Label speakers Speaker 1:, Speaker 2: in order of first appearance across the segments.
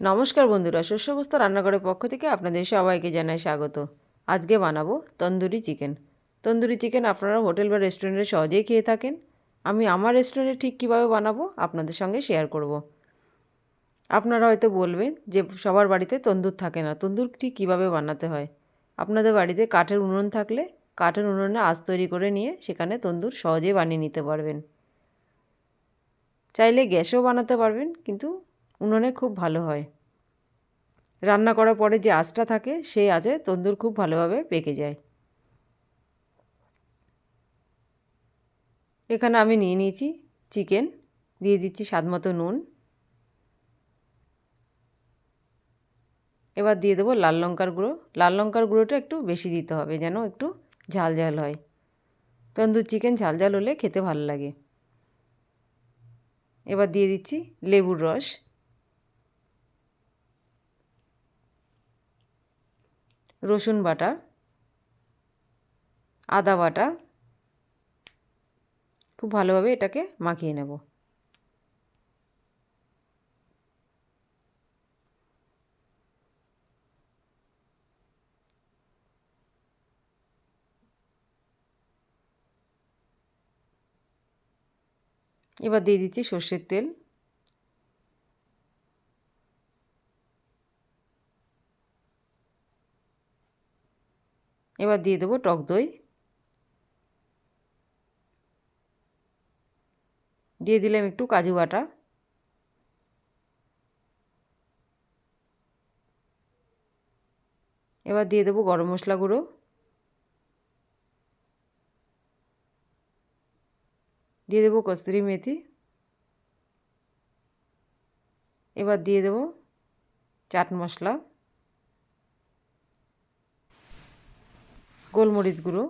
Speaker 1: নমস্কার বন্ধুরা শস্যবস্ত রান্নাঘরের পক্ষ থেকে আপনাদের সবাইকে জানাই স্বাগত। আজকে বানাবো তন্দুরি চিকেন। তন্দুরি চিকেন আপনারা হোটেল বা রেস্টুরেন্টে সহজেই খেয়ে থাকেন। আমি আমার রেস্টুরেন্টে ঠিক কীভাবে বানাবো আপনাদের সঙ্গে শেয়ার করব। আপনারা হয়তো বলবেন যে সবার বাড়িতে তন্দুর থাকে না, তন্দুর ঠিক কীভাবে বানাতে হয়? আপনাদের বাড়িতে কাঠের উনুন থাকলে কাঠের উনুনে আঁচ তৈরি করে নিয়ে সেখানে তন্দুর সহজেই বানিয়ে নিতে পারবেন। চাইলে গ্যাসেও বানাতে পারবেন, কিন্তু উনুনে খুব ভালো হয়। রান্না করার পরে যে আঁচটা থাকে, সেই আঁচে তন্দুর খুব ভালোভাবে পেকে যায়। এখানে আমি নিয়ে নিয়েছি চিকেন, দিয়ে দিচ্ছি স্বাদ মতো নুন। এবার দিয়ে দেবো লাল লঙ্কার গুঁড়ো। লাল লঙ্কার গুঁড়োটা একটু বেশি দিতে হবে যেন একটু ঝাল ঝাল হয়। তন্দুর চিকেন ঝাল ঝাল হলে খেতে ভালো লাগে। এবার দিয়ে দিচ্ছি লেবুর রস। রসুন বাটা আদা বাটা খুব ভালোভাবে এটাকে মাখিয়ে নেব। এবার দিয়ে দিচ্ছি সর্ষের তেল। এবার দিয়ে দেবো টক দই। দিয়ে দিলাম একটু কাজু বাটা। এবার দিয়ে দেবো গরম মশলা গুঁড়ো। দিয়ে দেবো কস্তুরি মেথি। এবার দিয়ে দেবো চাট মশলা। গোলমরিচ গুঁড়ো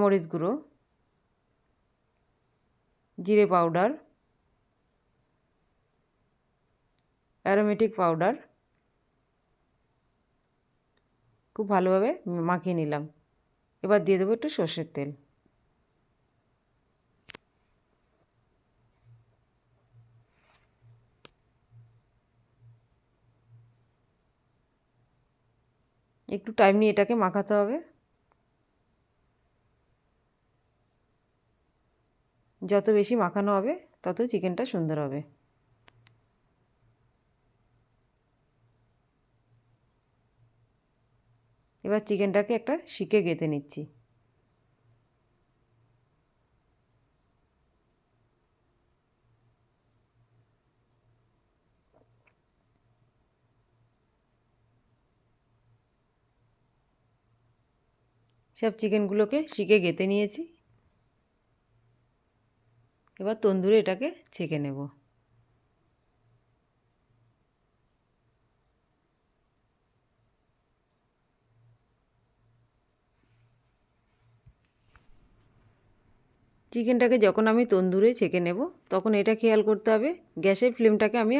Speaker 1: মরিচ গুঁড়ো, জিরে পাউডার, অ্যারোমেটিক পাউডার খুব ভালোভাবে মাখিয়ে নিলাম। এবার দিয়ে দেবো একটু সর্ষের তেল। একটু টাইম নিয়ে এটাকে মাখাতে হবে। যত বেশি মাখানো হবে, তত চিকেনটা সুন্দর হবে। এবার চিকেনটাকে একটা শিখে গেঁথে নিচ্ছি। সব চিকেনগুলোকে শিকে গেঁথে নিয়েছি। এবার তন্দুরে এটাকে ছেঁকে নেব। চিকেনটাকে যখন আমি তন্দুরে ছেঁকে নেব, তখন এটা খেয়াল করতে হবে, গ্যাসের ফ্লেমটাকে আমি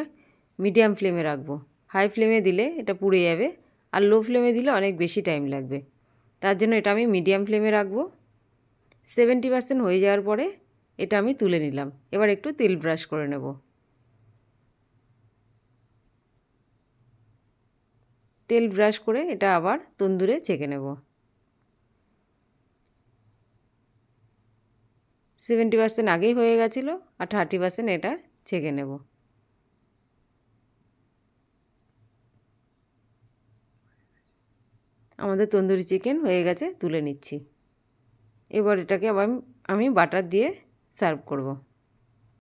Speaker 1: মিডিয়াম ফ্লেমে রাখব। হাই ফ্লেমে দিলে এটা পুড়ে যাবে, আর লো ফ্লেমে দিলে অনেক বেশি টাইম লাগবে। তার জন্য এটা আমি মিডিয়াম ফ্লেমে রাখব। সেভেন্টি পার্সেন্ট হয়ে যাওয়ার পরে এটা আমি তুলে নিলাম। এবার একটু তেল ব্রাশ করে নেব। তেল ব্রাশ করে এটা আবার তন্দুরে ছেঁকে নেব। সেভেন্টি পার্সেন্ট আগেই হয়ে গেছিল আর থার্টি পার্সেন্ট এটা ছেঁকে নেব। আমাদের তন্দুরি চিকেন হয়ে গেছে, তুলে নিচ্ছি। এবার এটাকে আবার আমি বাটার দিয়ে সার্ভ করব।